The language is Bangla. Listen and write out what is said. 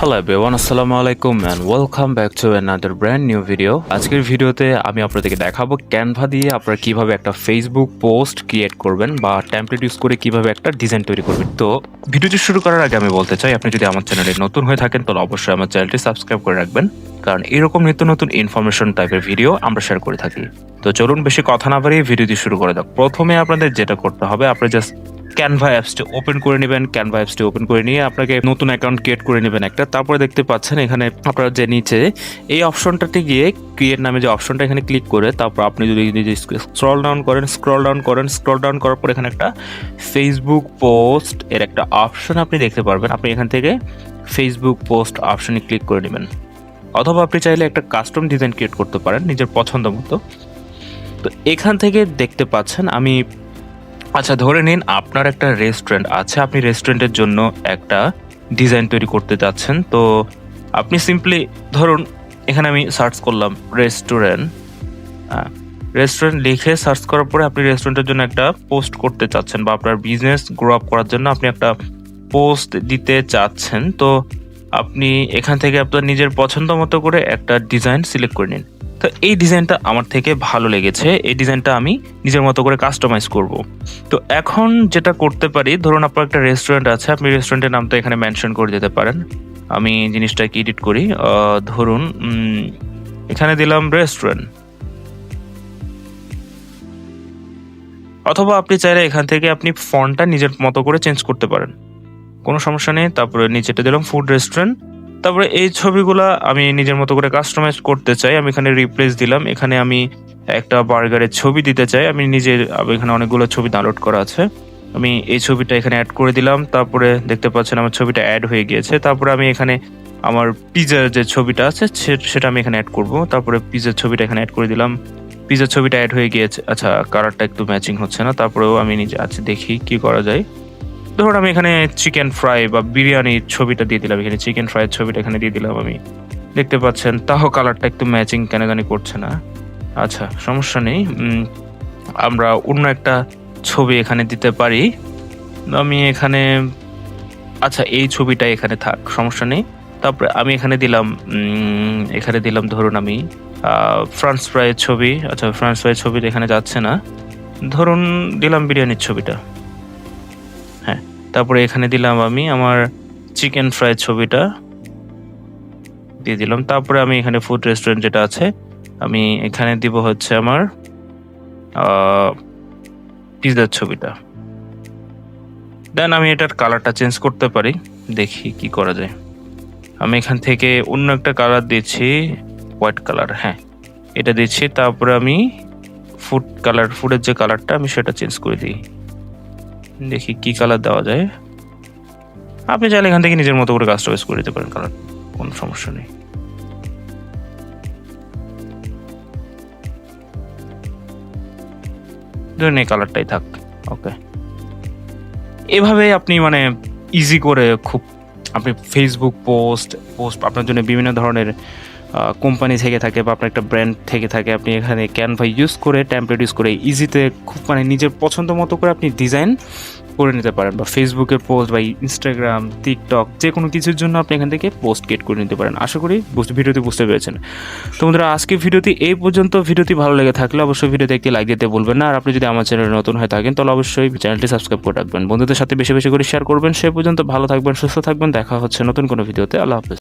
হ্যালো এভরিওয়ান আসসালামু আলাইকুম and welcome back to another brand new video আজকের ভিডিওতে আমি আপনাদেরকে দেখাবো ক্যানভা দিয়ে আপনারা কীভাবে একটা ফেসবুক পোস্ট ক্রিয়েট করবেন বা টেমপ্লেট ইউজ করে কীভাবে একটা ডিজাইন তৈরি করবেন। তো ভিডিওটি শুরু করার আগে আমি বলতে চাই, আপনি যদি আমার চ্যানেলে নতুন হয়ে থাকেন, তাহলে অবশ্যই আমার চ্যানেলটি সাবস্ক্রাইব করে রাখবেন। কারণ এরকম নিত্য নতুন ইনফরমেশন টাইপের ভিডিও আমরা শেয়ার করে থাকি। তো চলুন, বেশি কথা না বাড়িয়ে ভিডিওটি শুরু করে দাও প্রথমে আপনাদের যেটা করতে হবে, আপনি জাস্ট ক্যানভা অ্যাপসটি ওপেন করে নেবেন ক্যানভা অ্যাপসটি ওপেন করে নিয়ে আপনাকে নতুন অ্যাকাউন্ট ক্রিয়েট করে নেবেন একটা। তারপরে দেখতে পাচ্ছেন এখানে আপনারা যে নিচে, এই অপশনটাতে গিয়ে ক্রিয়েট নামে যে অপশনটা এখানে ক্লিক করে তারপর আপনি যদি নিজে স্ক্রল ডাউন করেন স্ক্রল ডাউন করেন স্ক্রল ডাউন করার পর এখানে একটা ফেসবুক পোস্ট এর একটা অপশন আপনি দেখতে পারবেন। আপনি এখান থেকে ফেসবুক পোস্ট অপশনে ক্লিক করে নেবেন। অথবা আপনি চাইলে একটা কাস্টম ডিজাইন ক্রিয়েট করতে পারেন, নিজের পছন্দ মতো। তো এখান থেকে দেখতে পাচ্ছেন আমি আচ্ছা ধরে নিন আপনার একটা রেস্টুরেন্ট আছে, আপনি রেস্টুরেন্টের জন্য একটা ডিজাইন তৈরি করতে যাচ্ছেন। তো আপনি সিম্পলি ধরুন, এখানে আমি সার্চ করলাম রেস্টুরেন্ট রেস্টুরেন্ট লিখে সার্চ করার পরে আপনি রেস্টুরেন্টের জন্য একটা পোস্ট করতে চাচ্ছেন বা আপনার বিজনেস গ্রো আপ করার জন্য আপনি একটা পোস্ট দিতে চাচ্ছেন। তো আপনি এখান থেকে আপনার নিজের পছন্দ মতো করে একটা ডিজাইন সিলেক্ট করে নিন। তো এই ডিজাইনটা আমার থেকে ভালো লেগেছে। এই ডিজাইনটা আমি নিজের মতো করে কাস্টমাইজ করব। তো এখন যেটা করতে পারি, ধরুন আপনার একটা রেস্টুরেন্ট আছে, আপনি রেস্টুরেন্টের নামটা এখানে মেনশন করে দিতে পারেন। আমি জিনিসটাকে এডিট করি। ধরুন এখানে দিলাম রেস্টুরেন্ট অথবা আপনি চাইলে এখান থেকে আপনি ফন্টটা নিজের মতো করে চেঞ্জ করতে পারেন। কোনো সমস্যা নেই, তারপরে নিচেটা দিলাম ফুড রেস্টুরেন্ট তারপরে এই ছবিগুলা আমি নিজের মতো করে কাস্টমাইজ করতে চাই। আমি এখানে রিপ্লেস দিলাম। এখানে আমি একটা বার্গারের ছবি দিতে চাই। আমি নিজের এখানে অনেকগুলো ছবি ডাউনলোড করা আছে। আমি এই ছবিটা এখানে অ্যাড করে দিলাম। তারপরে দেখতে পাচ্ছেন আমার ছবিটা অ্যাড হয়ে গিয়েছে। তারপরে আমি এখানে আমার পিজার যে ছবিটা আছে সেটা আমি এখানে অ্যাড করব। তারপরে পিজার ছবিটা এখানে অ্যাড করে দিলাম। পিজার ছবিটা অ্যাড হয়ে গিয়েছে। আচ্ছা কালারটা একটু ম্যাচিং হচ্ছে না। তারপরেও আমি নিজে আচ্ছা দেখি কি করা যায়। ধরুন আমি এখানে চিকেন ফ্রাই বা বিরিয়ানির ছবিটা দিয়ে দিলাম, এখানে চিকেন ফ্রাইয়ের ছবিটা এখানে দিয়ে দিলাম আমি। দেখতে পাচ্ছেন, তাহ কালারটা একটু ম্যাচিং কেন জানি করছে না। আচ্ছা সমস্যা নেই। আমরা অন্য একটা ছবি এখানে দিতে পারি। আমি এখানে আচ্ছা এই ছবিটা এখানে থাক, সমস্যা নেই। তারপরে আমি এখানে দিলাম এখানে দিলাম ধরুন আমি ফ্রান্স ফ্রাইয়ের ছবি। আচ্ছা ফ্রান্স ফ্রাইয়ের ছবি এখানে যাচ্ছে না। ধরুন দিলাম বিরিয়ানির ছবিটা। তারপরে এখানে দিলাম আমি আমার চিকেন ফ্রাই ছবিটা। দিয়ে দিলাম। তারপরে আমি এখানে ফুড রেস্টুরেন্ট যেটা আছে, আমি এখানে দিব হচ্ছে আমার পিৎজার ছবিটা। দেন আমি এটার কালারটা চেঞ্জ করতে পারি, দেখি কি করা যায়। আমি এখান থেকে অন্য একটা কালার দিচ্ছি হোয়াইট কালার হ্যাঁ। এটা দিচ্ছি, তারপরে আমি ফুড কালার ফুডের যে কালারটা আমি সেটা চেঞ্জ করে দিই। দেখি কি কালার দেওয়া যায়। আপনি চাইলে এখান থেকে নিজের মতো করে কাস্টমাইজ করে দিতে পারেন কালার কোনো সমস্যা নেই। ধরুন এই কালারটাই থাক ওকে এভাবে আপনি মানে ইজি করে খুব, আপনি ফেসবুক পোস্ট পোস্ট আপনার জন্য বিভিন্ন ধরনের কোম্পানি থেকে থাকে বা আপনার একটা ব্র্যান্ড থেকে থাকে, আপনি এখানে ক্যানভা ইউজ করে ট্যাম্পলেট ইউজ করে ইজিতে খুব মানে নিজের পছন্দ মতো করে আপনি ডিজাইন করে নিতে পারেন বা ফেসবুকের পোস্ট বা ইনস্টাগ্রাম টিকটক যে কোনো কিছুর জন্য আপনি এখান থেকে পোস্ট ক্রিয়েট করে নিতে পারেন। আশা করি ভিডিওটি বুঝতে পেরেছেন। তো বন্ধুরা আজকে ভিডিওটি এই পর্যন্ত। ভিডিওটি ভালো লেগে থাকলে অবশ্যই ভিডিওতে একটি লাইক দিতে বলবেন না। আর আপনি যদি আমার চ্যানেলে নতুন হয়ে থাকেন, তাহলে অবশ্যই চ্যানেলটি সাবস্ক্রাইব করে রাখবেন। বন্ধুদের সাথে বেশি বেশি করে শেয়ার করবেন। সে পর্যন্ত ভালো থাকবেন, সুস্থ থাকবেন। দেখা হচ্ছে নতুন কোনো ভিডিওতে। আল্লাহ হাফেজ।